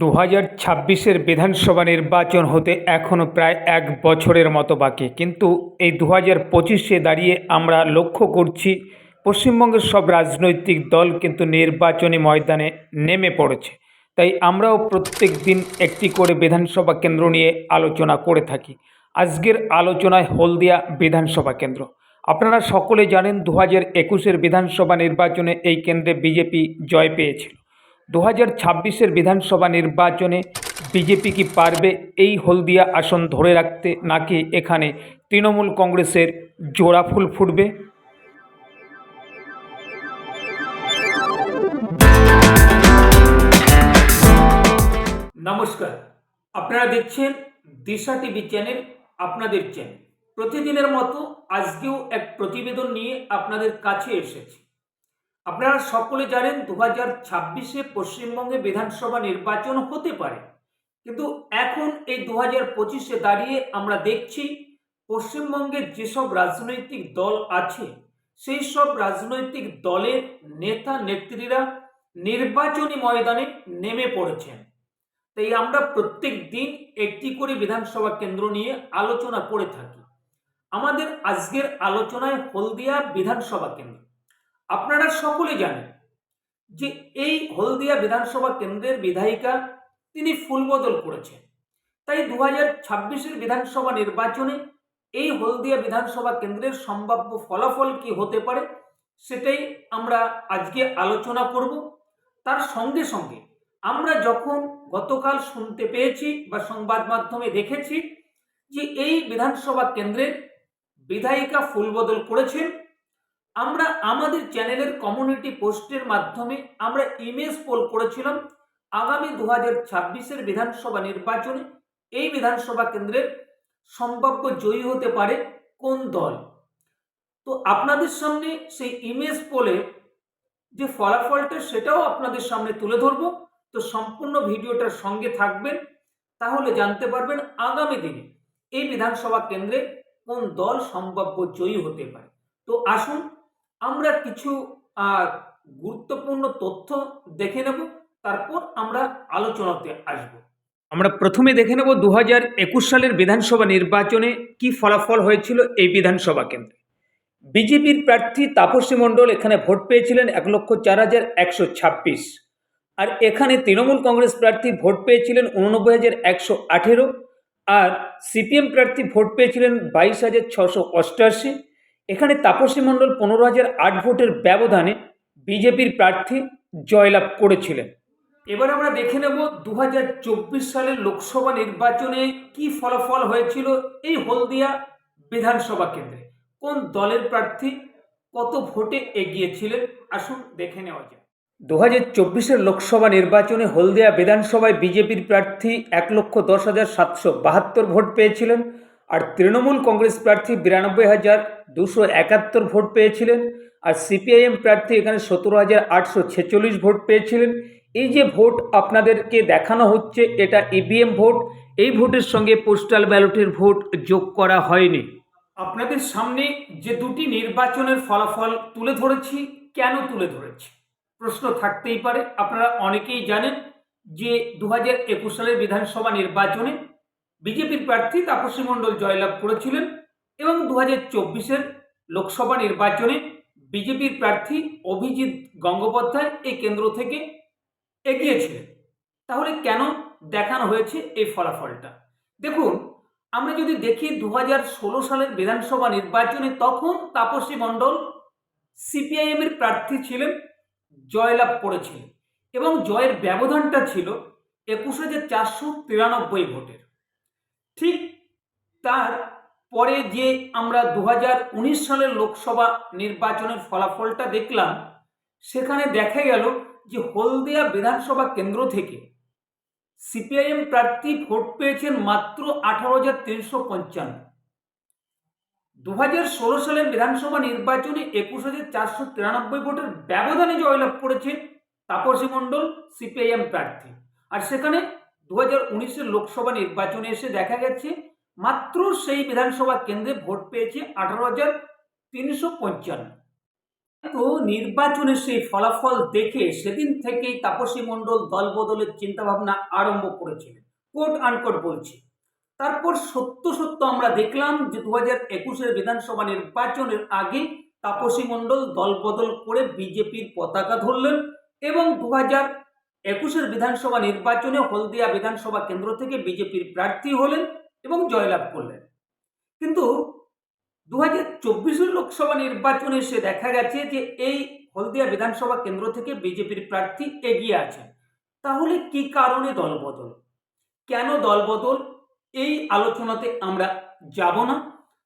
দু হাজার ছাব্বিশের বিধানসভা নির্বাচন হতে এখনও প্রায় এক বছরের মতো বাকি। কিন্তু এই দু হাজার পঁচিশে দাঁড়িয়ে আমরা লক্ষ্য করছি, পশ্চিমবঙ্গের সব রাজনৈতিক দল কিন্তু নির্বাচনী ময়দানে নেমে পড়েছে। তাই আমরাও প্রত্যেক দিন একটি করে বিধানসভা কেন্দ্র নিয়ে আলোচনা করে থাকি। আজকের আলোচনায় হলদিয়া বিধানসভা কেন্দ্র। আপনারা সকলে জানেন দু হাজার একুশের বিধানসভা নির্বাচনে এই কেন্দ্রে বিজেপি জয় পেয়েছিল। দু হাজার ছাব্বিশের বিধানসভা নির্বাচনে বিজেপি কি পারবে এই হলদিয়া আসন ধরে রাখতে নাকি এখানে তৃণমূল কংগ্রেসের জোড়া ফুল ফুটবে? নমস্কার। আপনারা দেখছেন দিশা টিভি চ্যানেল আপনাদের চ্যানেল। প্রতিদিনের মতো আজকেও এক প্রতিবেদন নিয়ে আপনাদের কাছে এসেছি। আপনারা সকলে জানেন দু হাজার ছাব্বিশে পশ্চিমবঙ্গে বিধানসভা নির্বাচন হতে পারে। কিন্তু এখন এই দু হাজার পঁচিশে দাঁড়িয়ে আমরা দেখছি পশ্চিমবঙ্গের যেসব রাজনৈতিক দল আছে, সেই সব রাজনৈতিক দলের নেতা নেত্রীরা নির্বাচনী ময়দানে নেমে পড়েছেন। তাই আমরা প্রত্যেক দিন একটি করে বিধানসভা কেন্দ্র নিয়ে আলোচনা করে থাকি। আমাদের আজকের আলোচনায় হলদিয়া বিধানসভা কেন্দ্র। আপনারা সকলে জানেন যে এই হলদিয়া বিধানসভা কেন্দ্রের বিধায়িকা তিনি ফুলবদল করেছেন। তাই দু হাজার ছাব্বিশের বিধানসভা নির্বাচনে এই হলদিয়া বিধানসভা কেন্দ্রের সম্ভাব্য ফলাফল কি হতে পারে সেটাই আমরা আজকে আলোচনা করব। তার সঙ্গে সঙ্গে আমরা যখন গতকাল শুনতে পেয়েছি বা সংবাদ মাধ্যমে দেখেছি যে এই বিধানসভা কেন্দ্রের বিধায়িকা ফুলবদল করেছেন আমরা আমাদের চ্যানেলের কমিউনিটি পোস্টের মাধ্যমে আমরা ইমেজ পোল করেছিলাম আগামী দু হাজার ছাব্বিশের বিধানসভা নির্বাচনে। এই বিধানসভা কেন্দ্রের সম্ভাব্য জয়ী হতে পারে কোন দল? তো আপনাদের সামনে সেই ইমেজ পোলে যে ফলাফলটা সেটাও আপনাদের সামনে তুলে ধরবো। তো সম্পূর্ণ ভিডিওটার সঙ্গে থাকবেন, তাহলে জানতে পারবেন আগামী দিনে এই বিধানসভা কেন্দ্রে কোন দল সম্ভাব্য জয়ী হতে পারে। তো আসুন আমরা কিছু গুরুত্বপূর্ণ তথ্য দেখে নেব, তারপর আমরা আলোচনাতে আসব। আমরা প্রথমে দেখে নেব দু একুশ সালের বিধানসভা নির্বাচনে কি ফলাফল হয়েছিল এই বিধানসভা কেন্দ্রে। বিজেপির প্রার্থী তাপসী মণ্ডল এখানে ভোট পেয়েছিলেন এক লক্ষ চার হাজার একশো ছাব্বিশ। আর এখানে তৃণমূল কংগ্রেস প্রার্থী ভোট পেয়েছিলেন উননব্বই হাজার একশো আঠেরো। আর সিপিএম প্রার্থী ভোট পেয়েছিলেন বাইশ হাজার ছশো অষ্টআশি এখানে তাপসী মণ্ডল পনেরো হাজার আট ভোটের ব্যবধানে বিজেপির প্রার্থী জয়লাভ করেছিলেন। এবার আমরা দেখে নেব দু হাজার চব্বিশ সালের লোকসভা নির্বাচনে কি ফলাফল হয়েছিল এই হলদিয়া বিধানসভা কেন্দ্রে। কোন দলের প্রার্থী কত ভোটে এগিয়েছিলেন? আসুন দেখে নেওয়া যায় দু হাজার চব্বিশের লোকসভা নির্বাচনে হলদিয়া বিধানসভায় বিজেপির প্রার্থী এক লক্ষ দশ হাজার সাতশো বাহাত্তর ভোট পেয়েছিলেন। আর তৃণমূল কংগ্রেস প্রার্থী বিরানব্বই হাজার দুশো একাত্তর ভোট পেয়েছিলেন, আর সিপিআইএম প্রার্থী এখানে সতেরো হাজার আটশো ছেচল্লিশ ভোট পেয়েছিলেন। এই যে ভোট আপনাদেরকে দেখানো হচ্ছে, এটা ইভিএম ভোট। এই ভোটের সঙ্গে পোস্টাল ব্যালটের ভোট যোগ করা হয়নি। আপনাদের সামনে যে দুটি নির্বাচনের ফলাফল তুলে ধরেছি, কেন তুলে ধরেছি? প্রশ্ন থাকতেই পারে। আপনারা অনেকেই জানেন যে দু হাজার একুশ সালের বিধানসভা নির্বাচনে বিজেপির প্রার্থী তাপসী মণ্ডল জয়লাভ করেছিলেন এবং দু হাজার চব্বিশের লোকসভা নির্বাচনে বিজেপির প্রার্থী অভিজিৎ গঙ্গোপাধ্যায় এই কেন্দ্র থেকে এগিয়েছিলেন। তাহলে কেন দেখানো হয়েছে এই ফলাফলটা? দেখুন, আমরা যদি দেখি দু হাজার ষোলো সালের বিধানসভা নির্বাচনে তখন তাপসী মণ্ডল সিপিআইএম এর প্রার্থী ছিলেন, জয়লাভ করেছিলেন এবং জয়ের ব্যবধানটা ছিল একুশ হাজার চারশো তিরানব্বই ভোটের। ঠিক তার পরে যে আমরা দু উনিশ সালের লোকসভা নির্বাচনের ফলাফলটা দেখলাম, সেখানে দেখা গেল যে হলদিয়া বিধানসভা কেন্দ্র থেকে সিপিআইএম প্রার্থী ভোট পেয়েছেন মাত্র আঠারো হাজার তিনশো পঞ্চান্ন। দু হাজার ষোলো সালের বিধানসভা নির্বাচনে একুশ হাজার চারশো তিরানব্বই ভোটের ব্যবধানে জয়লাভ করেছেন তাপসী মণ্ডল, সিপিআইএম প্রার্থী। আর সেখানে দু হাজার উনিশের লোকসভা নির্বাচনে এসে দেখা গেছে, মাত্র সেই বিধানসভা কেন্দ্রে ভোট পেয়েছে আঠারো হাজার তিনশো পঞ্চান্ন। তো নির্বাচনের সেই ফলাফল দেখে সেদিন থেকেই তাপসী মণ্ডল দল বদলের চিন্তাভাবনা আরম্ভ করেছিলেন, কোট আনকোট বলছি। তারপর সত্য সত্য আমরা দেখলাম যে দু হাজার একুশের বিধানসভা নির্বাচনের আগে তাপসী মণ্ডল দল বদল করে বিজেপির পতাকা ধরলেন এবং দু হাজার একুশের বিধানসভা নির্বাচনে হলদিয়া বিধানসভা কেন্দ্র থেকে বিজেপির প্রার্থী হলেন এবং জয়লাভ করলেন। কিন্তু দু হাজার চব্বিশের লোকসভা নির্বাচনে এসে দেখা গেছে যে এই হলদিয়া বিধানসভা কেন্দ্র থেকে বিজেপির প্রার্থী এগিয়ে আছেন তাহলে কি কারণে দলবদল? কেন দলবদল? এই আলোচনাতে আমরা যাব না।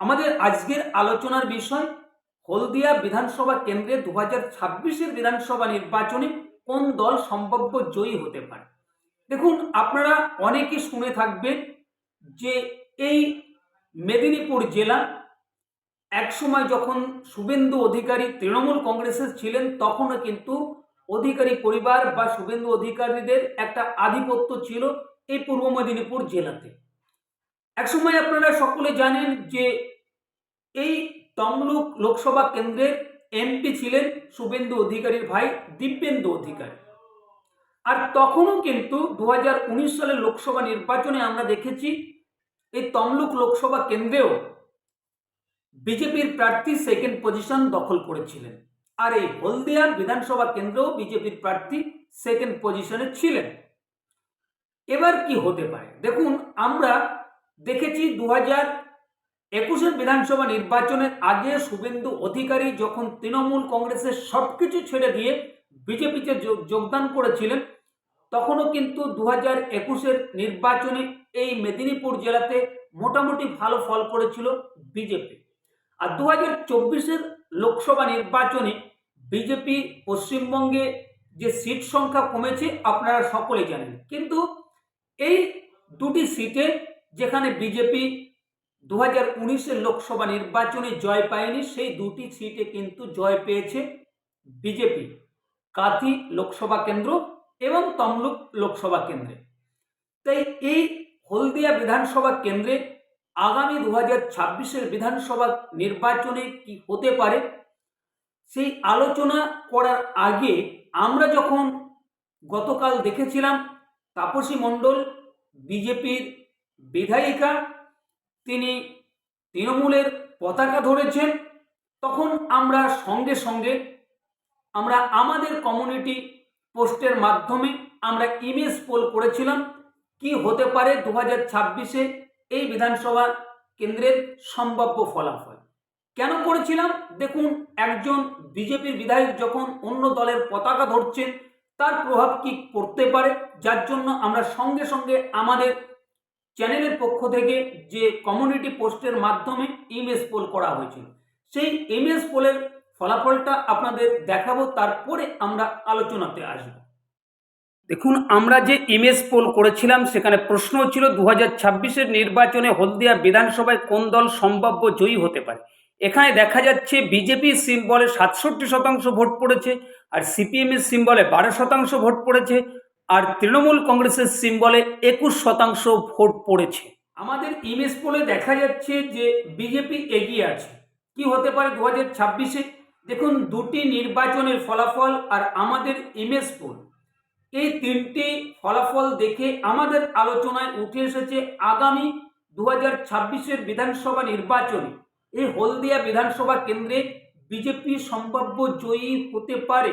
আমাদের আজকের আলোচনার বিষয় হলদিয়া বিধানসভা কেন্দ্রে দু হাজার ছাব্বিশের বিধানসভা নির্বাচনে কোন দল সম্ভাব্য জয়ী হতে পারে? দেখুন, আপনারা অনেকে শুনে থাকবেন যে এই মেদিনীপুর জেলা একসময় যখন শুভেন্দু অধিকারী তৃণমূল কংগ্রেসের ছিলেন, তখনও কিন্তু অধিকারী পরিবার বা শুভেন্দু অধিকারীদের একটা আধিপত্য ছিল এই পূর্ব মেদিনীপুর জেলাতে। একসময় আপনারা সকলে জানেন যে এই তমলুক লোকসভা কেন্দ্রের এমপি ছিলেন শুভেন্দু অধিকারীর ভাই দিব্যেন্দু অধিকারী। আর তখনও কিন্তু দু হাজার উনিশ সালের লোকসভা নির্বাচনে আমরা দেখেছি, এই তমলুক লোকসভা কেন্দ্রেও বিজেপির প্রার্থী সেকেন্ড পজিশন দখল করেছিলেন। আর এই হলদিয়া বিধানসভা কেন্দ্রেও বিজেপির প্রার্থী সেকেন্ড পজিশনে ছিলেন। এবার কি হতে পারে? দেখুন, আমরা দেখেছি দু হাজার একুশের বিধানসভা নির্বাচনের আগে শুভেন্দু অধিকারী যখন তৃণমূল কংগ্রেসের সব কিছু ছেড়ে দিয়ে বিজেপিতে যোগদান করেছিলেন, তখনও কিন্তু দু হাজার একুশের নির্বাচনে এই মেদিনীপুর জেলাতে মোটামুটি ভালো ফল করেছিল বিজেপি। আর দু হাজার চব্বিশের লোকসভা নির্বাচনে বিজেপি পশ্চিমবঙ্গে যে সিট সংখ্যা কমেছে, আপনারা সকলে জানেন। কিন্তু এই দুটি সিটে যেখানে বিজেপি দু হাজার উনিশের লোকসভা নির্বাচনে জয় পায়নি, সেই দুটি সিটে কিন্তু জয় পেয়েছে বিজেপি, কাথি লোকসভা কেন্দ্র এবং তমলুক লোকসভা কেন্দ্রে। তাই এই হলদিয়া বিধানসভা কেন্দ্রে আগামী দু হাজার ছাব্বিশের বিধানসভা নির্বাচনে কি হতে পারে, সেই আলোচনা করার আগে আমরা যখন গতকাল দেখেছিলাম, তাপসী মণ্ডল, বিজেপির বিধায়িকা তিনি তৃণমূলের পতাকা ধরেছেন, তখন আমরা সঙ্গে সঙ্গে আমরা আমাদের কমিউনিটি পোস্টের মাধ্যমে আমরা ইমেজ পোল করেছিলাম, কি হতে পারে দু হাজার ছাব্বিশে এই বিধানসভা কেন্দ্রের সম্ভাব্য ফলাফল। কেন করেছিলাম? দেখুন, একজন বিজেপির বিধায়ক যখন অন্য দলের পতাকা ধরছেন, তার প্রভাব কি পড়তে পারে? যার জন্য আমরা সঙ্গে সঙ্গে আমাদের চ্যানেলের পক্ষ থেকে যে কমিউনিটি পোস্টের মাধ্যমে ইমেজ পোল করা হয়েছিল। সেই ইমেজ পোলের ফলাফলটা আপনাদের দেখাবো, তারপরে আমরা আলোচনাতে আসব। দেখুন, আমরা যে ইমেজ পোল করেছিলাম, সেখানে প্রশ্ন ছিল দু হাজার নির্বাচনে হলদিয়া বিধানসভায় কোন দল সম্ভাব্য জয়ী হতে পারে? এখানে দেখা যাচ্ছে, বিজেপি সিম্বলে সাতষট্টি শতাংশ ভোট পড়েছে, আর সিপিএমের সিম্বলে বারো শতাংশ ভোট পড়েছে। আর তৃণমূল কংগ্রেসের সিম্বলে একুশ শতাংশ ভোট পড়েছে। আমাদের ইমেজ পোলে দেখা যাচ্ছে যে বিজেপি এগিয়ে আছে। কি হতে পারে দু হাজার ছাব্বিশে? দেখুন, দুটি নির্বাচনের ফলাফল আর আমাদের ইমেজ পোল। এই তিনটি ফলাফল দেখে আমাদের আলোচনায় উঠে এসেছে আগামী দু হাজার ছাব্বিশের বিধানসভা নির্বাচনে। এই হলদিয়া বিধানসভা কেন্দ্রে বিজেপি সম্ভাব্য জয়ী হতে পারে।